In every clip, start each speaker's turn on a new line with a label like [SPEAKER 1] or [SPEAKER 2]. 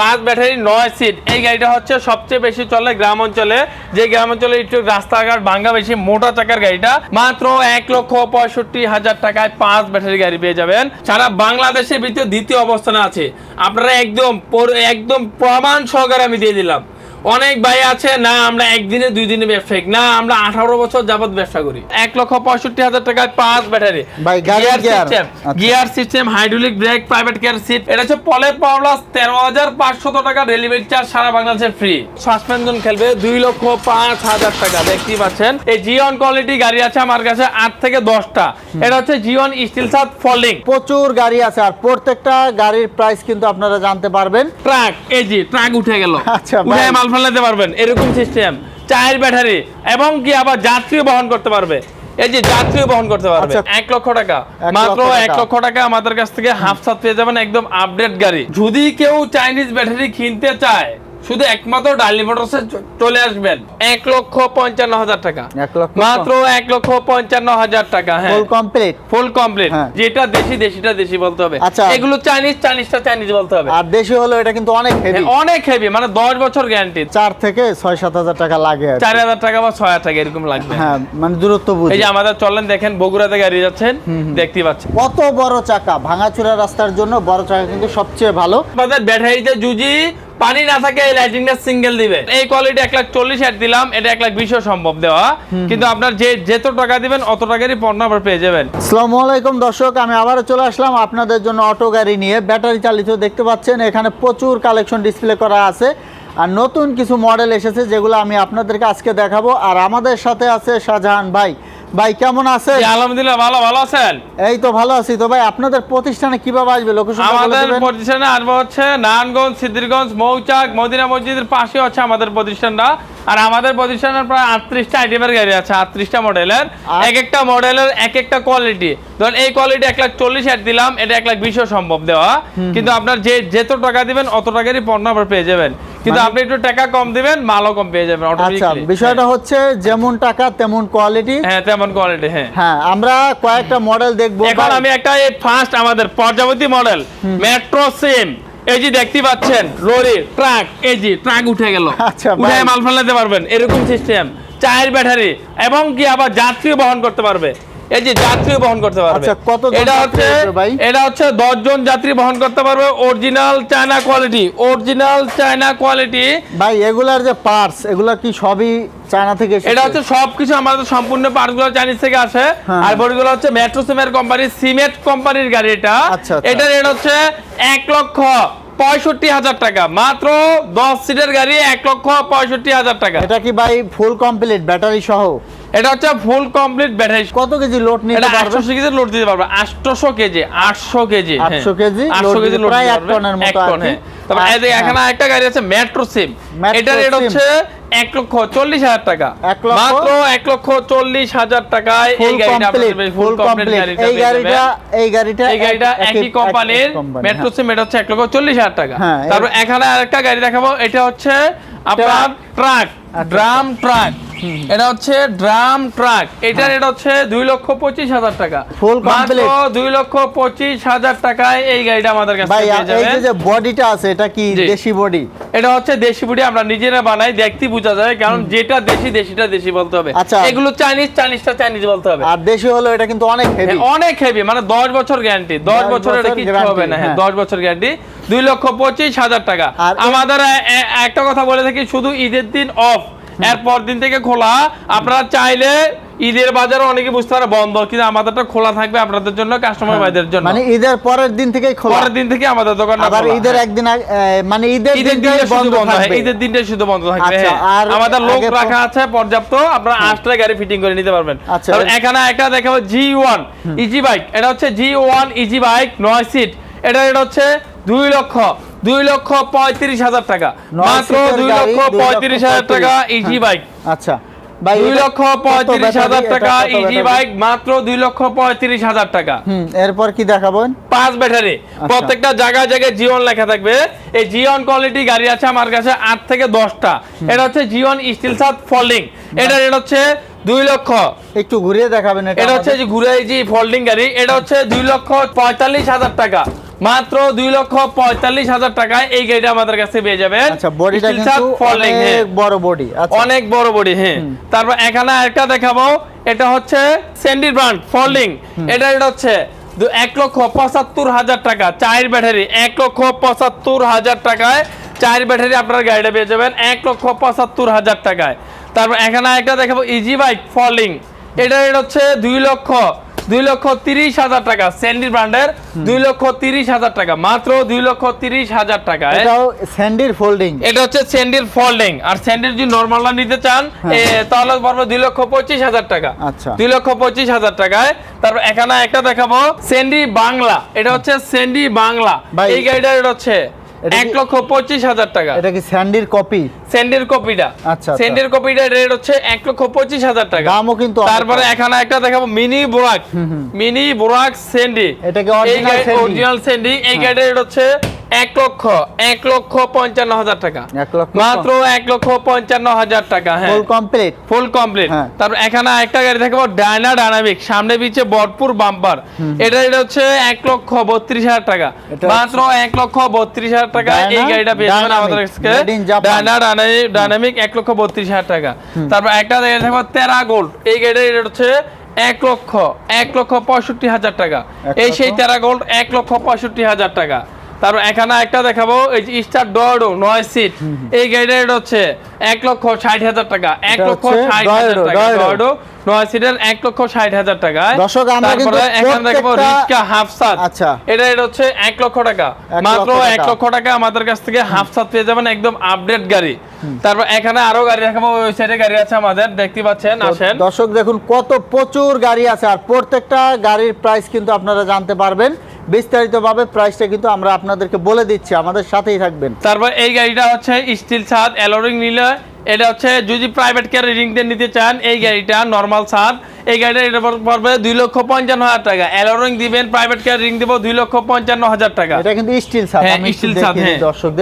[SPEAKER 1] পাঁচ ব্যাটারি নয় সিট। এই গাড়িটা হচ্ছে সবচেয়ে বেশি চলে গ্রাম অঞ্চলে। যে গ্রাম অঞ্চলে একটু রাস্তাঘাট ভাঙ্গা বেশি, মোটা চাকার গাড়িটা। মাত্র এক লক্ষ পঁয়ষট্টি হাজার টাকায় পাঁচ ব্যাটারি গাড়ি পেয়ে যাবেন। সারা বাংলাদেশের ভিতরে দ্বিতীয় অবস্থানে আছে। আপনারা একদম একদম প্রমাণ সহকারে আমি দিয়ে দিলাম। অনেক ভাই আছে না আমরা একদিনে দুই দিনে ব্যবসায়িক না আমরা আঠারো বছর যাবত ব্যবসা করি। এক লক্ষ পঁয়ষট্টি হাজার টাকায় পাঁচ battery. Gear system hydraulic brake private car seat এটা হচ্ছে পলে পাওয়ার তেরো হাজার পাঁচশত টাকা ডেলিভারি চার্জ সারা বাংলাদেশে ফ্রি সাসপেনশন খেলবে দুই লক্ষ পাঁচ হাজার টাকা দেখতেই পাচ্ছেন। এই জিওন কোয়ালিটি গাড়ি আছে আমার কাছে আট থেকে দশটা। এটা হচ্ছে জিওন স্টিল সাত ফলিং
[SPEAKER 2] প্রচুর গাড়ি আছে আর প্রত্যেকটা গাড়ির প্রাইস কিন্তু আপনারা জানতে পারবেন।
[SPEAKER 1] ট্রাক এই যে ট্রাক উঠে গেল।
[SPEAKER 2] আচ্ছা,
[SPEAKER 1] ফেলাতে পারবেন এরকম সিস্টেম চায়ের ব্যাটারি এবং কি আবার যাত্রী বহন করতে পারবে। এই যে যাত্রীও বহন করতে পারবে।
[SPEAKER 2] আচ্ছা।
[SPEAKER 1] এক লক্ষ টাকা। মাত্র এক লক্ষ টাকা আমাদের কাছ থেকে হাফ সাত পেয়ে যাবেন একদম আপডেট গাড়ি। যদি কেউ চাইনিজ ব্যাটারি কিনতে চায় শুধু একমাত্র ডালি মোটরসে চলে আসবেন। এক লক্ষ পঞ্চান্ন হাজার টাকা। মাত্র এক লক্ষ পঞ্চান্ন হাজার টাকা হ্যাঁ।
[SPEAKER 2] Full complete
[SPEAKER 1] full complete. যেটা দেশি দেশিটা দেশি বলতে হবে।
[SPEAKER 2] আচ্ছা।
[SPEAKER 1] এগুলো চাইনিজ চাইনিজটা চাইনিজ বলতে হবে।
[SPEAKER 2] আর দেশি হলো এটা কিন্তু অনেক হেভি
[SPEAKER 1] হ্যাঁ, অনেক হেভি মানে দশ বছর গ্যারান্টি
[SPEAKER 2] চার থেকে ছয় সাত হাজার টাকা লাগে
[SPEAKER 1] চার হাজার টাকা বা ছয় হাজার টাকা এরকম লাগবে।
[SPEAKER 2] হ্যাঁ মানে দূরত্ব
[SPEAKER 1] এই যে আমাদের চলেন দেখেন বগুড়াতে গাড়ি যাচ্ছেন দেখতেই পাচ্ছেন।
[SPEAKER 2] কত বড় চাকা? ভাঙাচুরা রাস্তার জন্য বড় চাকা কিন্তু সবচেয়ে ভালো।
[SPEAKER 1] আমাদের ব্যাটারিতে জুজি পানি না থাকে এই লাইটিংটা সিঙ্গেল দিবে। এই কোয়ালিটি এক লাখ চল্লিশ হাজার দিলাম এটা এক লাখ বিশও সম্ভব দেওয়া। কিন্তু আপনার যে যেত টাকা দিবেন অত টাকারই পণ্য আবার পেয়ে যাবেন।
[SPEAKER 2] আসসালামু আলাইকুম দর্শক আমি আবারও চলে আসলাম আপনাদের জন্য অটো গাড়ি নিয়ে। ব্যাটারি চালিত দেখতে পাচ্ছেন এখানে প্রচুর কালেকশন ডিসপ্লে করা আছে। আর নতুন কিছু মডেল এসেছে যেগুলো আমি আপনাদেরকে আজকে দেখাবো। আর আমাদের সাথে আছে শাহজাহান ভাই। ভাই কেমন আছে
[SPEAKER 1] জি, আলহামদুলিল্লাহ ভালো ভালো আছেন?
[SPEAKER 2] এই তো ভালো আছি। তো ভাই আপনাদের প্রতিষ্ঠানে কীভাবে আসবে? লোকেশন
[SPEAKER 1] আমাদের প্রতিষ্ঠানে আসব হচ্ছে নারায়ণগঞ্জ সিদ্ধিরগঞ্জ মৌচাক মদিনা মসজিদের পাশে হচ্ছে আমাদের প্রতিষ্ঠানটা। আর আমাদের প্রতিষ্ঠানের প্রায় আটত্রিশটা আইটেমের গাড়ি আছে আটত্রিশটা মডেলের এক একটা মডেলের এক একটা কোয়ালিটি ধরুন এই কোয়ালিটি এক লাখ চল্লিশ হাজার দিলাম এটা এক লাখ বিশও সম্ভব দেওয়া। কিন্তু আপনার যে যেত টাকা দিবেন অত টাকারই পণ্য আবার পেয়ে যাবেন। কিন্তু
[SPEAKER 2] মানে-
[SPEAKER 1] আপনি একটু টাকা কম দিবেন মালও কম পেয়ে যাবেন
[SPEAKER 2] আচ্ছা বিষয়টা হচ্ছে যেমন টাকা তেমন কোয়ালিটি
[SPEAKER 1] হ্যাঁ তেমন কোয়ালিটি হ্যাঁ।
[SPEAKER 2] হ্যাঁ আমরা কয়েকটা মডেল দেখব।
[SPEAKER 1] এখন আমি একটা ফার্স্ট আমাদের পর্যাবতী মডেল মেট্রো সিম এই যে দেখতে পাচ্ছেন লরি ট্রাক এই যে ট্রাক উঠে গেল।
[SPEAKER 2] আচ্ছা,
[SPEAKER 1] উঠে
[SPEAKER 2] ভাই।
[SPEAKER 1] মাল ফেলাতে পারবেন এরকম সিস্টেম চায়ের ব্যাটারি এবং কি আবার যাত্রী বহন করতে পারবে। এই যে যাত্রী বহন করতে পারবে।
[SPEAKER 2] আচ্ছা, কতজন
[SPEAKER 1] এটা হচ্ছে এটা হচ্ছে দশ জন যাত্রী বহন করতে পারবে। Original China quality original China quality
[SPEAKER 2] ভাই এগুলার যে পার্টস এগুলা কি সবই চায়না থেকে?
[SPEAKER 1] এটা হচ্ছে সবকিছু আমাদের সম্পূর্ণ পার্টসগুলো চাইনিজ থেকে আসে।
[SPEAKER 2] হ্যাঁ।
[SPEAKER 1] আর বডিগুলো হচ্ছে মেট্রো সিমের কোম্পানি সিমেন্ট কোম্পানির গাড়ি এটা।
[SPEAKER 2] আচ্ছা, আচ্ছা।
[SPEAKER 1] এটা রেট হচ্ছে এক লক্ষ পঁয়ষট্টি হাজার টাকা। মাত্র দশ সিটের গাড়ি এক লক্ষ পঁয়ষট্টি হাজার টাকা।
[SPEAKER 2] এটা কি ভাই ফুল কমপ্লিট ব্যাটারি সহ?
[SPEAKER 1] এটা হচ্ছে ফুল কমপ্লিট ব্যাটারি
[SPEAKER 2] কত কেজি লোড নিতে পারবে?
[SPEAKER 1] আটশো কেজি লোড দিতে পারবে। আটশোশো কেজি আটশো কেজি
[SPEAKER 2] 800 কেজি
[SPEAKER 1] আটশো
[SPEAKER 2] load
[SPEAKER 1] কেজি লোড
[SPEAKER 2] প্রায়
[SPEAKER 1] দিতে
[SPEAKER 2] এক
[SPEAKER 1] পারবে।
[SPEAKER 2] টনের মতো কি।
[SPEAKER 1] হ্যাঁ। তবে এই যে এখানে
[SPEAKER 2] হ্যাঁ।
[SPEAKER 1] একটা গাড়ি আছে মেট্রো সিম
[SPEAKER 2] Metro
[SPEAKER 1] এটা রেট হচ্ছে এক লক্ষ চল্লিশ হাজার টাকা। মাত্র এক লক্ষ চল্লিশ হাজার টাকায় এই গাড়িটা আপনাদের
[SPEAKER 2] ফুল
[SPEAKER 1] কমপ্লিট
[SPEAKER 2] এই গাড়িটা এই গাড়িটা
[SPEAKER 1] এই গাড়িটা একই কোম্পানির মেট্রো
[SPEAKER 2] হ্যাঁ।
[SPEAKER 1] সিম এটা হচ্ছে এক লক্ষ চল্লিশ হাজার টাকা।
[SPEAKER 2] হ্যাঁ,
[SPEAKER 1] তারপর এখানে আরেকটা গাড়ি দেখাবো। এটা হচ্ছে আপনার ট্রাক। ড্রাম ট্রাক এটা হচ্ছে ড্রাম ট্রাক এটা হচ্ছে দুই লক্ষ পঁচিশ হাজার টাকা। মাত্র দুই লক্ষ পঁচিশ হাজার টাকায় এই গাড়িটা আমাদের কাছে
[SPEAKER 2] ভাই এই যে বডিটা আছে এটা কি দেশি বডি
[SPEAKER 1] এটা হচ্ছে দেশি বুড়ি আমরা নিজেরা বানাই দেখতে বোঝা যায় কারণ যেটা দেশি দেশিটা দেশি বলতে হবে।
[SPEAKER 2] আচ্ছা।
[SPEAKER 1] এগুলো চাইনিজ চাইনিজটা চাইনিজ বলতে হবে।
[SPEAKER 2] আর দেশি হলো এটা কিন্তু অনেক হেভি
[SPEAKER 1] হ্যাঁ, অনেক হেভি মানে দশ বছর গ্যারান্টি দশ
[SPEAKER 2] 10
[SPEAKER 1] বছর এটা
[SPEAKER 2] guarantee,
[SPEAKER 1] হবে না। হ্যাঁ
[SPEAKER 2] হ্যাঁ।
[SPEAKER 1] দশ বছর গ্যারান্টি দুই লক্ষ পঁচিশ হাজার টাকা। আমাদের একটা কথা বলে থাকি শুধু ঈদের দিন অফ এরপর দিন থেকে খোলা। আপনারা চাইলে ঈদের বাজারে অনেকে বুঝতে পারে বন্ধ কিন্তু আমাদেরটা খোলা থাকবে আপনাদের জন্য কাস্টমার ভাইদের জন্য।
[SPEAKER 2] মানে ঈদের পরের দিন থেকেই খোলা।
[SPEAKER 1] পরের দিন থেকে আমাদের দোকান
[SPEAKER 2] আবার ঈদের একদিন মানে ঈদের
[SPEAKER 1] ঈদের দিনটা শুধু
[SPEAKER 2] বন্ধ থাকবে।
[SPEAKER 1] ঈদের দিনটাই শুধু বন্ধ থাকবে
[SPEAKER 2] আচ্ছা,
[SPEAKER 1] হ্যাঁ।
[SPEAKER 2] আর
[SPEAKER 1] আমাদের লোক রাখা আছে পর্যাপ্ত। আপনারা আটটা গাড়ি ফিটিং করে নিতে পারবেন।
[SPEAKER 2] আচ্ছা।
[SPEAKER 1] এখানে একটা দেখাবো জি ওয়ান ইজি বাইক এটা হচ্ছে জি ওয়ান ইজি বাইক নয় সিট এটা এটা হচ্ছে দুই লক্ষ দুই লক্ষ পঁয়ত্রিশ হাজার টাকা। মাত্র দুই লক্ষ পঁয়ত্রিশ হাজার টাকা। ইজি। বাইক
[SPEAKER 2] আচ্ছা।
[SPEAKER 1] দুই লক্ষ পঁয়ত্রিশ হাজার টাকা ইজি বাইক মাত্র দুই লক্ষ পঁয়ত্রিশ হাজার টাকা।
[SPEAKER 2] এরপর কি দেখাবেন
[SPEAKER 1] পাঁচ ব্যাটারি।
[SPEAKER 2] আচ্ছা।
[SPEAKER 1] প্রত্যেকটা জায়গায় জায়গায় জিওন লেখা থাকবে। এই জিওন কোয়ালিটি গাড়ি আছে আমার কাছে আট থেকে দশটা। এটা হচ্ছে জিওন স্টিল সাত ফল্ডিং এটা রেট হচ্ছে দুই লক্ষ।
[SPEAKER 2] একটু ঘুরিয়ে দেখাবেন এটা
[SPEAKER 1] এটা হচ্ছে যে ঘুরে যে ফোল্ডিং গাড়ি এটা হচ্ছে দুই লক্ষ পঁয়তাল্লিশ হাজার টাকা। মাত্র দুই লক্ষ পঁয়তাল্লিশ হাজার টাকায় এই গাড়িটা আমাদের কাছে পেয়ে যাবেন।
[SPEAKER 2] আচ্ছা
[SPEAKER 1] হ্যাঁ।
[SPEAKER 2] অনেক বড় বডি আচ্ছা।
[SPEAKER 1] অনেক বড় বডি হ্যাঁ। তারপর এখানে একটা দেখাবো এটা হচ্ছে স্যান্ডি ব্র্যান্ড ফলিং এটা এটা হচ্ছে এক লক্ষ পঁচাত্তর হাজার টাকা চার ব্যাটারি এক লক্ষ পঁচাত্তর হাজার টাকায় চার ব্যাটারি আপনার গাড়িটা পেয়ে যাবেন এক লক্ষ পঁচাত্তর হাজার টাকায়। তারপর এখানে একটা দেখাবো ইজি বাইক ফলিং এটা এটা হচ্ছে দুই লক্ষ দুই লক্ষ তিরিশ হাজার টাকা। স্যান্ডি ব্র্যান্ডের দুই লক্ষ তিরিশ হাজার টাকা। মাত্র দুই লক্ষ তিরিশ হাজার টাকায়
[SPEAKER 2] এটাও স্যান্ডির ফোল্ডিং
[SPEAKER 1] এটা হচ্ছে স্যান্ডির ফোল্ডিং আর স্যান্ডির যদি নর্মালটা নিতে চান তাহলে পড়বে দুই লক্ষ পঁচিশ হাজার টাকা।
[SPEAKER 2] আচ্ছা।
[SPEAKER 1] দুই লক্ষ পঁচিশ হাজার টাকায়। তারপর এখানে একটা দেখাবো। স্যান্ডি বাংলা। এটা হচ্ছে স্যান্ডি বাংলা। এই গাড়িটা এটা হচ্ছে এক লক্ষ পঁচিশ হাজার টাকা।
[SPEAKER 2] এটা কি স্যান্ডির কপি?
[SPEAKER 1] স্যান্ডির কপিটা।
[SPEAKER 2] আচ্ছা, আচ্ছা।
[SPEAKER 1] স্যান্ডির কপিটা রেট হচ্ছে এক লক্ষ পঁচিশ হাজার টাকা।
[SPEAKER 2] দামও কিন্তু
[SPEAKER 1] তারপরে এখানে একটা দেখাবো মিনি বোরাক। মিনি বোরাক স্যান্ডি।
[SPEAKER 2] এটা কি original Sandy?
[SPEAKER 1] Original Sandy? এই গাড়ির রেট হচ্ছে এক লক্ষ এক লক্ষ পঞ্চান্ন হাজার টাকা। মাত্র এক লক্ষ পঞ্চান্ন হাজার টাকা হ্যাঁ।
[SPEAKER 2] Full complete
[SPEAKER 1] full complete. তারপর এখানে একটা গাড়ি থাকব ডায়না ডায়নামিক সামনে পিছে ভরপুর বাম্পার এটা এটা হচ্ছে এক লক্ষ বত্রিশ হাজার টাকা। মাত্র এক লক্ষ বত্রিশ হাজার টাকা এই গাড়িটা পেয়ে যাবেন আমাদের কাছে। ডায়না ডায়নামিক এক লক্ষ বত্রিশ হাজার টাকা। তারপর একটা গাড়ি থাকব তেরা গোল্ড এই গাড়িটা এটা হচ্ছে এক লক্ষ এক লক্ষ পঁয়ষট্টি হাজার টাকা। এই সেই? তেরা গোল্ড এক লক্ষ পঁয়ষট্টি হাজার টাকা। তারপর এখানে একটা দেখাবো এই যে স্টার ডোডো নয় সিট। এই গাড়িটা এটা হচ্ছে এক লক্ষ ষাট হাজার টাকা। এক লক্ষ ষাট হাজার টাকা। ডোডো নয় সিটের এক লক্ষ ষাট হাজার টাকা
[SPEAKER 2] দর্শক, আমরা কিন্তু
[SPEAKER 1] এখানে দেখব রিক্সা হাফ সাত
[SPEAKER 2] আচ্ছা।
[SPEAKER 1] এটা এটা হচ্ছে এক লক্ষ টাকা। মাত্র এক লক্ষ টাকা আমাদের কাছ থেকে হাফ সাত পেয়ে যাবেন একদম আপডেট গাড়ি। তারপর এখানে আরও গাড়ি দেখাবো ওই সাইডে গাড়ি আছে আমাদের দেখতে পাচ্ছেন আসেন।
[SPEAKER 2] দর্শক দেখুন কত প্রচুর গাড়ি আছে আর প্রত্যেকটা গাড়ির প্রাইস কিন্তু আপনারা জানতে পারবেন। বিস্তারিতভাবে প্রাইসটা কিন্তু আমরা আপনাদেরকে বলে দিচ্ছি, আমাদের সাথেই থাকবেন।
[SPEAKER 1] তারপর এই গাড়িটা হচ্ছে স্টিল ছাদ অ্যালোরিং নিলে এটা হচ্ছে যদি প্রাইভেট কেয়ার রিং দিয়ে নিতে চান এই গাড়িটা নর্মাল ছাদ এই গাড়িটা এটা পড়বে দুই লক্ষ পঞ্চান্ন হাজার টাকা। অ্যালোরিং দিবেন প্রাইভেট কেয়ার রিং দিব দুই লক্ষ পঞ্চান্ন হাজার টাকা।
[SPEAKER 2] এটা কিন্তু স্টিল
[SPEAKER 1] হ্যাঁ
[SPEAKER 2] আমি
[SPEAKER 1] স্টিল
[SPEAKER 2] দেখিয়ে
[SPEAKER 1] ছাদ হ্যাঁ।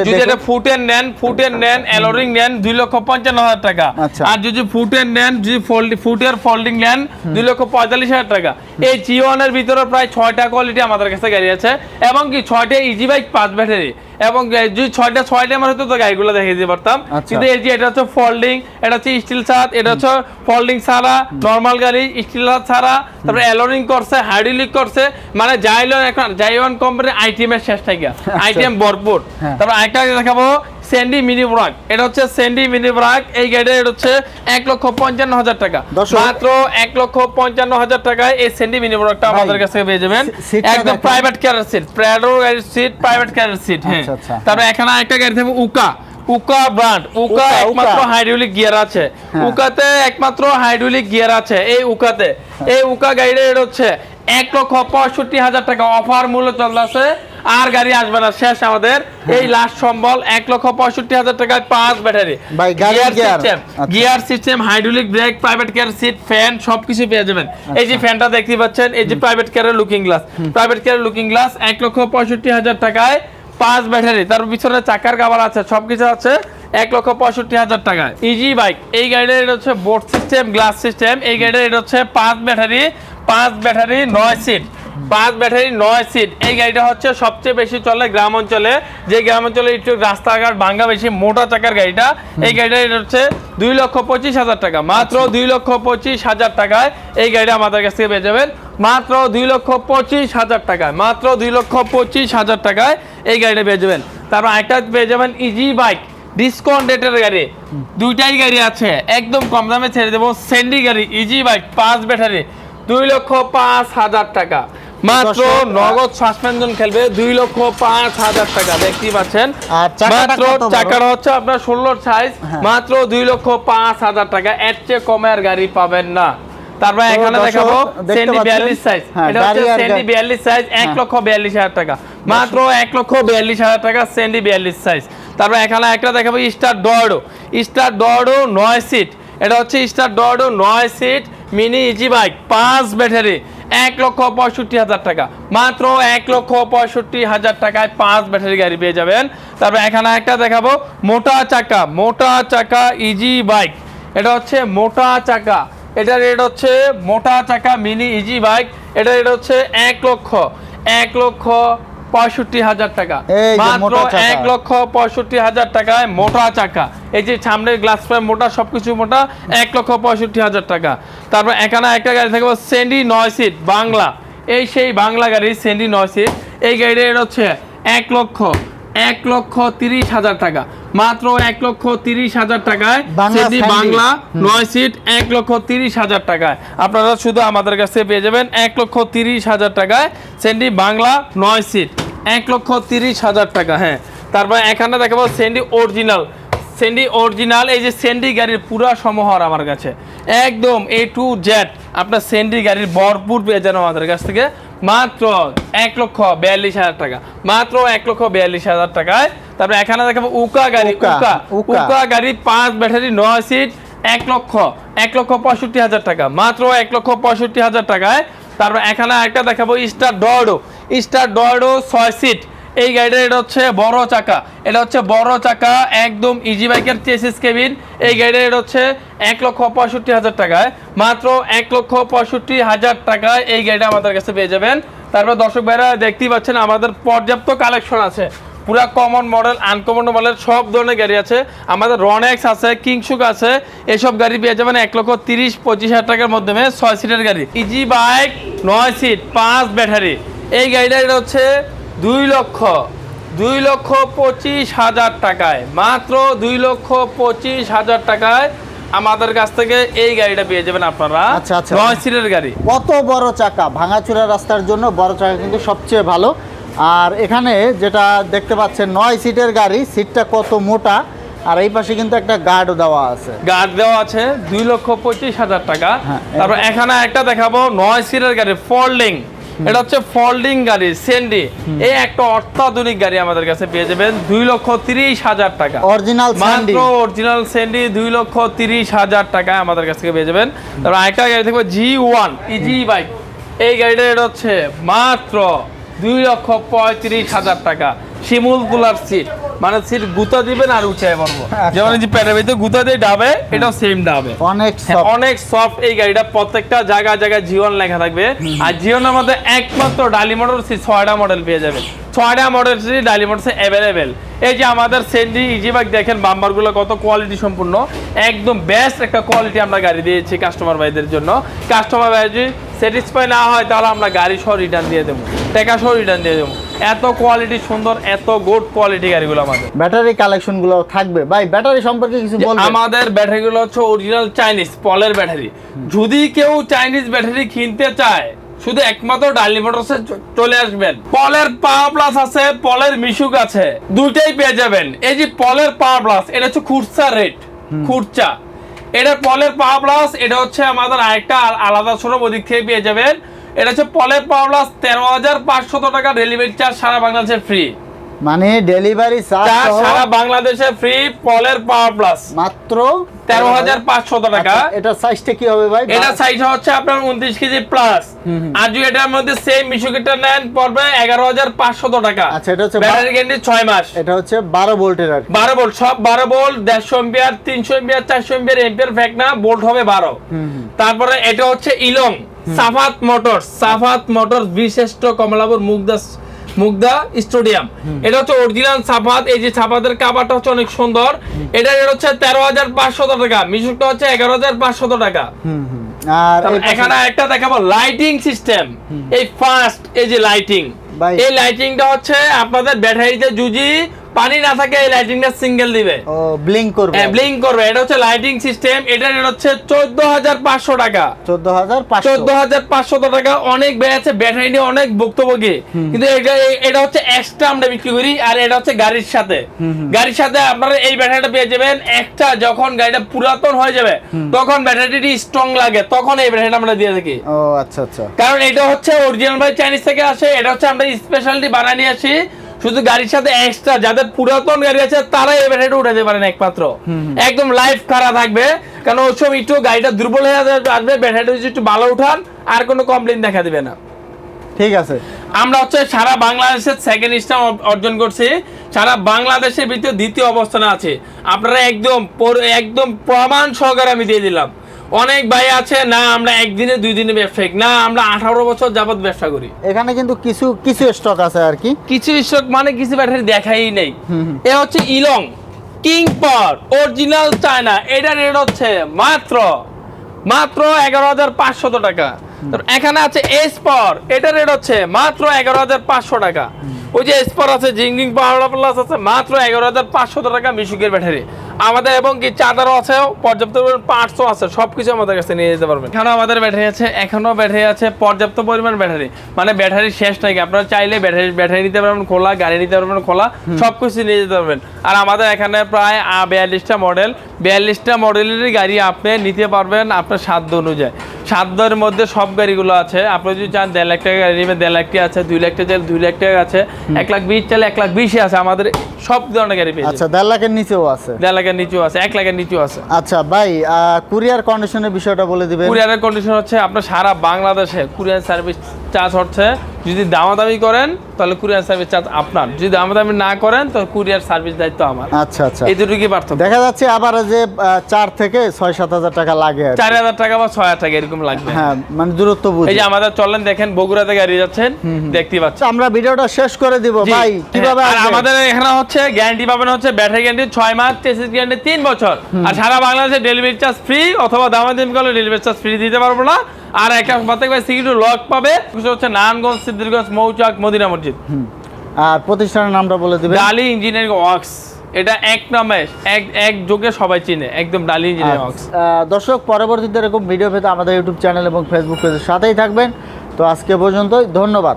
[SPEAKER 1] যদি। এটা ফুটের নেন ফুটের নেন অ্যালোরিং নেন দুই লক্ষ পঞ্চান্ন হাজার টাকা।
[SPEAKER 2] আচ্ছা।
[SPEAKER 1] আর যদি ফুটের নেন যদি ফোল্ড ফুটের ফোল্ডিং নেন দুই লক্ষ পঁয়তাল্লিশ হাজার টাকা। এই জিওনের ভিতরে প্রায় ছয়টা কোয়ালিটি আমাদের কাছে গাড়ি আছে এবং কি ছয়টা ইজি বাইক পাঁচ ব্যাটারি এবং যদি ছয়টা ছয়টা আমার তো গাড়িগুলো দেখিয়ে দিতে পারতাম।
[SPEAKER 2] আচ্ছা।
[SPEAKER 1] কিন্তু এই যে এটা হচ্ছে ফোল্ডিং এটা হচ্ছে স্টিল ছাদ এটা হচ্ছে ফোল্ডিং ছাড়া নর্মাল গাড়ি স্টিল ছাদ ছাড়া তারপরে অ্যালোরিং করছে হাইড্রোলিক করছে মানে জাইলন এখন জাইওয়ান কোম্পানির আইটিএম এর শেষ থাকে। আইটিএম ভরপুর।
[SPEAKER 2] হ্যাঁ।
[SPEAKER 1] তারপর আরেকটা দেখাবো স্যান্ডি মিনি ব্রাক এটা হচ্ছে স্যান্ডি মিনি ব্রাক এই গাড়িটা এটা হচ্ছে এক লক্ষ পঞ্চান্ন হাজার টাকা। মাত্র এক লক্ষ পঞ্চান্ন হাজার টাকায় এই স্যান্ডি মিনি ব্রাকটা আমাদের কাছে পেয়ে যাবেন। একদম প্রাইভেট ক্যারের সিট প্রাডো গাড়ির সিট প্রাইভেট ক্যারের সিট হ্যাঁ।
[SPEAKER 2] আচ্ছা, আচ্ছা।
[SPEAKER 1] তারপর এখানে একটা গাড়ি থাকবে উকা উকা ব্র্যান্ড উকা একমাত্র। হাইড্রোলিক গিয়ার আছে।
[SPEAKER 2] হ্যাঁ।
[SPEAKER 1] উকাতে একমাত্র হাইড্রোলিক গিয়ার আছে এই উকাতে এই উকা গাড়িটা এটা হচ্ছে এক লক্ষ পঁয়ষট্টি হাজার টাকা। অফার মূল্য চলতেছে আর গাড়ি আসবে না। শেষ আমাদের। এই লাস্ট সম্বল এক লক্ষ পঁয়ষট্টি হাজার টাকায় পাঁচ ব্যাটারি।
[SPEAKER 2] গাড়ির আচ্ছা।
[SPEAKER 1] Gear system hydraulic brake private car seat fan সবকিছু পেয়ে যাবেন। এই যে ফ্যানটা দেখতে পাচ্ছেন এই যে প্রাইভেট কেয়ারের লুকিং গ্লাস প্রাইভেট কেয়ারের লুকিং গ্লাস এক লক্ষ পঁয়ষট্টি হাজার টাকায় পাঁচ ব্যাটারি। তার পিছনে চাকার কাবার আছে সবকিছু আছে এক লক্ষ পঁয়ষট্টি হাজার টাকায় ইজি বাইক এই গাড়িটার এটা হচ্ছে বোর্ড সিস্টেম গ্লাস সিস্টেম এই গাড়িটার এটা হচ্ছে পাঁচ ব্যাটারি পাঁচ ব্যাটারি নয় সিট পাঁচ ব্যাটারি নয় সিট এই গাড়িটা হচ্ছে সবচেয়ে বেশি চলে গ্রাম অঞ্চলে যে গ্রাম অঞ্চলে একটু রাস্তাঘাট ভাঙ্গা বেশি মোটা চাকার গাড়িটা। এই গাড়িটা হচ্ছে দুই লক্ষ পঁচিশ হাজার টাকা। মাত্র দুই লক্ষ পঁচিশ হাজার টাকায় এই গাড়িটা আমাদের কাছ থেকে পেয়ে যাবেন। মাত্র দুই লক্ষ পঁচিশ হাজার টাকায় মাত্র দুই লক্ষ পঁচিশ হাজার টাকায় এই গাড়িটা পেয়ে যাবেন। তারপর একটা পেয়ে যাবেন ইজি বাইক ডিসকাউন্ট রেটের গাড়ি। দুইটাই গাড়ি আছে একদম কম দামে ছেড়ে দেবো। সেন্ডি গাড়ি ইজি বাইক পাঁচ ব্যাটারি দুই লক্ষ পাঁচ হাজার টাকা। মাত্র নগদ সাসপেনশন খেলবে দুই লক্ষ পাঁচ হাজার টাকা দেখতেই পাচ্ছেন। মাত্র চাকাটা হচ্ছে আপনার ষোলোর সাইজ
[SPEAKER 2] হ্যাঁ।
[SPEAKER 1] মাত্র দুই লক্ষ পাঁচ হাজার টাকা। এর চেয়ে কমে আর গাড়ি পাবেন না। তারপর এখানে দেখাবো সেন্ডি বিয়াল্লিশ সাইজ
[SPEAKER 2] হ্যাঁ,
[SPEAKER 1] এটা হচ্ছে সেন্ডি বিয়াল্লিশ সাইজ এক
[SPEAKER 2] হ্যাঁ।
[SPEAKER 1] লক্ষ বিয়াল্লিশ হাজার টাকা। মাত্র এক লক্ষ বিয়াল্লিশ হাজার টাকা সেন্ডি বিয়াল্লিশ সাইজ তারপর এখানে একটা দেখাবো স্টার ডরডো স্টার ডরডো নয় সিট এটা হচ্ছে স্টার ডরডো নয় সিট মিনি ইজি বাইক পাঁচ ব্যাটারি এক লক্ষ পঁয়ষট্টি হাজার টাকা। মাত্র এক লক্ষ পঁয়ষট্টি হাজার টাকায় পাঁচ ব্যাটারি গাড়ি পেয়ে যাবেন। তারপর এখানে একটা দেখাবো, মোটা চাকা মোটা চাকা ইজি বাইক এটা হচ্ছে মোটা চাকা। এটা রেট হচ্ছে মোটা চাকা মিনি ইজি বাইক এটা রেট হচ্ছে এক লক্ষ এক লক্ষ পঁয়ষট্টি হাজার টাকা। মাত্র। এক লক্ষ পঁয়ষট্টি হাজার টাকায় মোটা চাকা। এই যে সামনের গ্লাস ফ্রেম মোটা সবকিছু মোটা এক লক্ষ পঁয়ষট্টি হাজার টাকা। তারপর এখানে একটা গাড়ি থাকবে সেন্ডি নয় সিট বাংলা। এই সেই বাংলা গাড়ি সেন্ডি নয় সিট এই গাড়িটা হচ্ছে এক লক্ষ এক লক্ষ তিরিশ হাজার টাকা। মাত্র এক লক্ষ তিরিশ হাজার টাকায় সেন্ডি বাংলা নয় সিট এক লক্ষ তিরিশ হাজার টাকায়। আপনারা শুধু আমাদের কাছে পেয়ে যাবেন এক লক্ষ তিরিশ হাজার টাকায় সেন্ডি বাংলা নয় সিট এক লক্ষ তিরিশ হাজার টাকা হ্যাঁ। তারপর এখানে দেখাবো সেন্ডি অরিজিনাল সেন্ডি অরিজিনাল এই যে সেন্ডি গাড়ির পুরা সমাহার আমার কাছে। একদম এ টু জেড আপনার সেন্ডি গাড়ির ভরপুর পেয়ে যান আমাদের কাছ থেকে। মাত্র এক লক্ষ বিয়াল্লিশ হাজার টাকা। মাত্র এক লক্ষ বিয়াল্লিশ হাজার টাকায়। তারপর এখানে দেখাবো উকা গাড়ি
[SPEAKER 2] উকা,
[SPEAKER 1] উকা। গাড়ি পাঁচ ব্যাটারি নয় সিট এক লক্ষ এক লক্ষ পঁয়ষট্টি হাজার টাকা। মাত্র এক লক্ষ পঁয়ষট্টি হাজার টাকায়। তারপর এখানে একটা দেখাবো স্টার ডয়ডো স্টার ডয়ডো ছয় সিট। এই গাড়িটা এটা হচ্ছে বড় চাকা। এটা হচ্ছে বড় চাকা, একদম ইজি বাইকের চেসিস কেবিন এই গাড়িটা এটা হচ্ছে এক লক্ষ পঁয়ষট্টি হাজার টাকায়। মাত্র এক লক্ষ পঁয়ষট্টি হাজার টাকায় এই গাড়িটা আমাদের কাছে পেয়ে যাবেন। তারপর দর্শক ভাইরা, দেখতেই পাচ্ছেন আমাদের পর্যাপ্ত কালেকশন আছে। পুরা কমন মডেল আনকমন মডেল সব ধরনের গাড়ি আছে। আমাদের রনেক্স আছে কিংসুক আছে। এসব গাড়ি পেয়ে যাবেন এক লক্ষ তিরিশ, পঁচিশ হাজার টাকার মাধ্যমে ছয় সিটের গাড়ি। ইজি বাইক নয় সিট পাঁচ ব্যাটারি এই গাড়িটা এটা হচ্ছে দুই লক্ষ দুই লক্ষ পঁচিশ হাজার টাকায় মাত্র দুই লক্ষ পঁচিশ হাজার টাকায় আমাদের কাছ থেকে এই গাড়িটা পেয়ে যাবেন আপনারা।
[SPEAKER 2] আচ্ছা, আচ্ছা।
[SPEAKER 1] নয় সিটের গাড়ি।
[SPEAKER 2] কত বড় চাকা? ভাঙাচুরা রাস্তার জন্য বড় চাকা কিন্তু সবচেয়ে ভালো। আর এখানে যেটা দেখতে পাচ্ছেন নয় সিটের গাড়ি সিটটা কত মোটা আর এই পাশে কিন্তু একটা গার্ডও দেওয়া আছে।
[SPEAKER 1] গার্ড দেওয়া আছে দুই লক্ষ পঁচিশ হাজার টাকা।
[SPEAKER 2] হ্যাঁ,
[SPEAKER 1] তারপর এখানে একটা দেখাবো নয় সিটের গাড়ি ফোল্ডিং। এটা হচ্ছে ফোল্ডিং গাড়ি সেন্ডি এই একটা অত্যাধুনিক গাড়ি আমাদের কাছে পেয়ে যাবেন দুই লক্ষ তিরিশ হাজার টাকা।
[SPEAKER 2] অরিজিনাল
[SPEAKER 1] মাত্র অরিজিনাল সেন্ডি দুই লক্ষ তিরিশ হাজার টাকা আমাদের কাছ থেকে পেয়ে যাবেন। তারপর আরেকটা গাড়ি থাকবে জি ওয়ান ইজি বাইক এই গাড়িটা এটা হচ্ছে মাত্র দুই লক্ষ পঁয়ত্রিশ হাজার টাকা। শিমুল কুলার সিট। মানে সিট গুতা দিবেন আর উঠে
[SPEAKER 2] আচ্ছা।
[SPEAKER 1] যেমন যে প্যাডের ভিতরে গুতা দিয়ে ডাবে এটাও সেম ডাবে।
[SPEAKER 2] অনেক
[SPEAKER 1] অনেক সফট এই গাড়িটা প্রত্যেকটা জায়গা জায়গায় জিওন লেখা থাকবে। আর জিওনের মধ্যে একমাত্র ডালি মোটর সি ছয়টা মডেল পেয়ে যাবেন। ছয়টা মডেল সি ডালি মোটরস অ্যাভেলেবেল এই যে আমাদের সেন্ডি ইজিবাগ দেখেন বাম্বারগুলো কত কোয়ালিটি সম্পূর্ণ। একদম বেস্ট একটা কোয়ালিটি আমরা গাড়ি দিয়েছি কাস্টমার ভাইদের জন্য। কাস্টমার ভাই যদি স্যাটিসফাই না হয় তাহলে আমরা গাড়ি সহ রিটার্ন দিয়ে দেবো। টাকা সহ রিটার্ন দিয়ে দেবো। এত কোয়ালিটি সুন্দর এত গুড কোয়ালিটি গাড়িগুলো আমাদের।
[SPEAKER 2] ব্যাটারি কালেকশনগুলো থাকবে। ভাই ব্যাটারি সম্পর্কে কিছু বলবেন?
[SPEAKER 1] আমাদের ব্যাটারিগুলো হচ্ছে অরিজিনাল চাইনিজ পলের ব্যাটারি। যদি কেউ চাইনিজ ব্যাটারি কিনতে চায় শুধু একমাত্র ডালি মোটরসে চলে আসবেন। পলের পাওয়ার প্লাস আছে পলের মিশুক আছে দুইটাই পেয়ে যাবেন। এই যে পলের পাওয়ার প্লাস এটা হচ্ছে খুরসা রেট খুরচা এটা পলের পাওয়ার প্লাস এটা হচ্ছে আমাদের আরেকটা আলাদা সরব ওদিক থেকে পেয়ে যাবেন। এটা হচ্ছে পলের পাওয়ার প্লাস তেরো হাজার পাঁচশত টাকা ডেলিভারি চার্জ সারা বাংলাদেশে ফ্রি
[SPEAKER 2] মানে ডেলিভারি
[SPEAKER 1] চার্জ সারা বাংলাদেশে ফ্রি পলের পাওয়ার প্লাস
[SPEAKER 2] মাত্র
[SPEAKER 1] তেরো হাজার পাঁচশত টাকা।
[SPEAKER 2] আচ্ছা, এটা সাইজটা কি হবে ভাই?
[SPEAKER 1] এটা সাইজ হচ্ছে আপনার উনত্রিশ কেজি প্লাস আর যদি এটার মধ্যে সেম মিশুকিটা নেন পড়বে এগারো হাজার পাঁচশত টাকা।
[SPEAKER 2] আচ্ছা, এটা হচ্ছে
[SPEAKER 1] ব্যাটারি গ্যারান্টি ছয় মাস।
[SPEAKER 2] এটা হচ্ছে বারো ভোল্টের আর
[SPEAKER 1] বারো ভোল্ট সব বারো ভোল্ট দেড়শো এম্পিয়ার তিনশো এম্পিয়ার চারশো এম্পিয়ার এম্পিয়ার ফ্যাক না ভোল্ট হবে বারো। তারপরে এটা হচ্ছে ইলং সাফাত মোটরস সাফাত মোটরস বিশিষ্ট কমলাপুর মুগদা মুগদা স্টেডিয়াম। এটা হচ্ছে অরিজিনাল সাফাত এই যে সাফাতের কাবারটা হচ্ছে অনেক সুন্দর। এটা হচ্ছে তেরো হাজার পাঁচশত টাকা মিশুকটা হচ্ছে এগারো হাজার পাঁচশত টাকা।
[SPEAKER 2] আর
[SPEAKER 1] এখানে একটা দেখাবো লাইটিং সিস্টেম এই ফার্স্ট এই যে লাইটিং। এই লাইটিংটা হচ্ছে আপনাদের ব্যাটারিতে যদি পানি না থাকে এই লাইটিংটা সিঙ্গেল দিবে।
[SPEAKER 2] ও ব্লিঙ্ক করবে
[SPEAKER 1] ব্লিং করবে। এটা হচ্ছে লাইটিং সিস্টেম এটা রেট হচ্ছে চোদ্দ হাজার পাঁচশো টাকা।
[SPEAKER 2] চোদ্দ হাজার পাঁচশো।
[SPEAKER 1] চোদ্দ হাজার পাঁচশো টাকা। অনেক বেড়েছে ব্যাটারি নিয়ে অনেক ভুক্তভোগী। কিন্তু এটা এটা হচ্ছে এক্সট্রা আমরা বিক্রি করি। আর এটা হচ্ছে গাড়ির সাথে। গাড়ির সাথে আপনারা এই ব্যাটারিটা পেয়ে যাবেন। একটা যখন গাড়িটা পুরাতন হয়ে যাবে তখন ব্যাটারিটি স্ট্রং লাগে। তখন এই ব্যাটারিটা আমরা দিয়ে থাকি।
[SPEAKER 2] ও আচ্ছা আচ্ছা।
[SPEAKER 1] কারণ এটা হচ্ছে অরিজিনাল ভাই চাইনিজ থেকে আসে। এটা হচ্ছে আমরা স্পেশালিটি বানিয়ে নিয়ে আসি। শুধু গাড়ির সাথে এক্সট্রা যাদের পুরাতন গাড়ি আছে তারাই এই ব্যাটারিটা উঠাতে পারেন একমাত্র। একদম লাইফ খারাপ থাকবে। কারণ ওই সময় একটু গাড়িটা দুর্বল হয়ে আসবে- ব্যাটারিটা যদি একটু ভালো উঠান আর কোনো কমপ্লেন দেখা দিবে না।
[SPEAKER 2] ঠিক আছে।
[SPEAKER 1] আমরা হচ্ছে সারা বাংলাদেশের সেকেন্ড স্টার অর্জন করছি। সারা বাংলাদেশের ভিতরে দ্বিতীয় অবস্থানে আছে। আপনারা একদম একদম প্রমাণ সহকারে আমি দিয়ে দিলাম। অনেক ভাই আছে না আমরা একদিনে দুই দিনে ব্যবসায়িক না আমরা আঠারো বছর যাবত ব্যবসা করি।
[SPEAKER 2] এখানে কিন্তু কিছু কিছু স্টক আছে আর কি।
[SPEAKER 1] কিছু স্টক মানে কিছু ব্যাটারি দেখাই নেই। এ হচ্ছে ইলং কিং পাওয়ার অরিজিনাল চায়না এটা রেট হচ্ছে মাত্র মাত্র এগারো হাজার পাঁচশত টাকা। এখানে আছে এস পাওয়ার এটা রেট হচ্ছে মাত্র এগারো হাজার পাঁচশো টাকা। ওই যে এস পাওয়ার আছে জিংজিং পাওয়ার প্লাস আছে মাত্র এগারো হাজার পাঁচশত টাকা মিশুকের ব্যাটারি আমাদের এবং কি চার্জারও আছে পর্যাপ্ত পরিমাণ পার্টসও আছে সবকিছু আমাদের কাছে নিয়ে যেতে পারবেন। এখানেও আমাদের ব্যাটারি আছে এখনও ব্যাটারি আছে পর্যাপ্ত পরিমাণ ব্যাটারি। মানে ব্যাটারি শেষ নাই আপনারা চাইলে ব্যাটারি ব্যাটারি নিতে পারবেন খোলা গাড়ি নিতে পারবেন খোলা সবকিছু নিয়ে যেতে পারবেন। আর আমাদের এখানে প্রায় বিয়াল্লিশটা মডেল বিয়াল্লিশটা মডেলেরই গাড়ি আপনি নিতে পারবেন আপনার সাধ্য অনুযায়ী। সাধ্যের মধ্যে সব গাড়িগুলো আছে আপনি যদি চান দেড় লাখ টাকা গাড়ি নেবেন দেড় লাখ টাকা আছে দুই লাখ টাকা চাইলে দুই লাখ টাকা আছে এক লাখ বিশ চাইলে এক লাখ বিশে আছে। আমাদের সব ধরনের গাড়ি পেয়ে
[SPEAKER 2] আচ্ছা দেড় লাখের নিচেও আছে।
[SPEAKER 1] দেড় লাখের নিচেও আছে এক লাখের নিচেও আছে।
[SPEAKER 2] আচ্ছা ভাই কুরিয়ার কন্ডিশনের বিষয়টা বলে দিবেন।
[SPEAKER 1] কুরিয়ারের কন্ডিশন হচ্ছে আপনার সারা বাংলাদেশে কুরিয়ার সার্ভিস চার্জ হচ্ছে। যদি দামাদামি করেন তাহলে কুরিয়ার সার্ভিস চার্জ আপনার। যদি দামাদামি না করেন তো কুরিয়ার সার্ভিস দায়িত্ব আমার।
[SPEAKER 2] আচ্ছা আচ্ছা।
[SPEAKER 1] এই দুটো কি পার্থক্য।
[SPEAKER 2] দেখা যাচ্ছে আবার যে চার থেকে ছয় সাত হাজার টাকা লাগে।
[SPEAKER 1] চার হাজার টাকা বা ছয় হাজার টাকা এরকম লাগবে।
[SPEAKER 2] হ্যাঁ মানে দূরত্ব বুঝি।
[SPEAKER 1] এই যে আমাদের চলেন দেখেন বগুড়াতে গাড়ি যাচ্ছেন দেখতে পাচ্ছেন।
[SPEAKER 2] আমরা ভিডিওটা শেষ করে দিব ভাই কীভাবে
[SPEAKER 1] হ্যাঁ, আর আমাদের এখানে হচ্ছে গ্যারান্টি পাবেন হচ্ছে ব্যাটারি গ্যারান্টি ছয় মাস টেসিস গ্যারান্টি তিন বছর। আর সারা বাংলাদেশে ডেলিভারি চার্জ ফ্রি অথবা দামাদামি করলে ডেলিভারি চার্জ ফ্রি দিতে পারব না। আর একটা প্রত্যেক ভাই সিকিউরিটি লক পাবে। হচ্ছে নারায়ণগঞ্জ সিদ্ধিরগঞ্জ মৌচাক মদিনা মসজিদ।
[SPEAKER 2] আর প্রতিষ্ঠানের নামটা বলে দেবে
[SPEAKER 1] ডালি ইঞ্জিনিয়ারিং ওয়ার্কস। এটা এক নামে এক এক যোগে সবাই চিনে একদম ডালি ইঞ্জিনিয়ারিং ওয়ার্কস।
[SPEAKER 2] আচ্ছা, দর্শক পরবর্তীতে এরকম ভিডিও পেতে আমাদের ইউটিউব চ্যানেল এবং ফেসবুক পেজের সাথেই থাকবেন। তো আজকে পর্যন্তই ধন্যবাদ।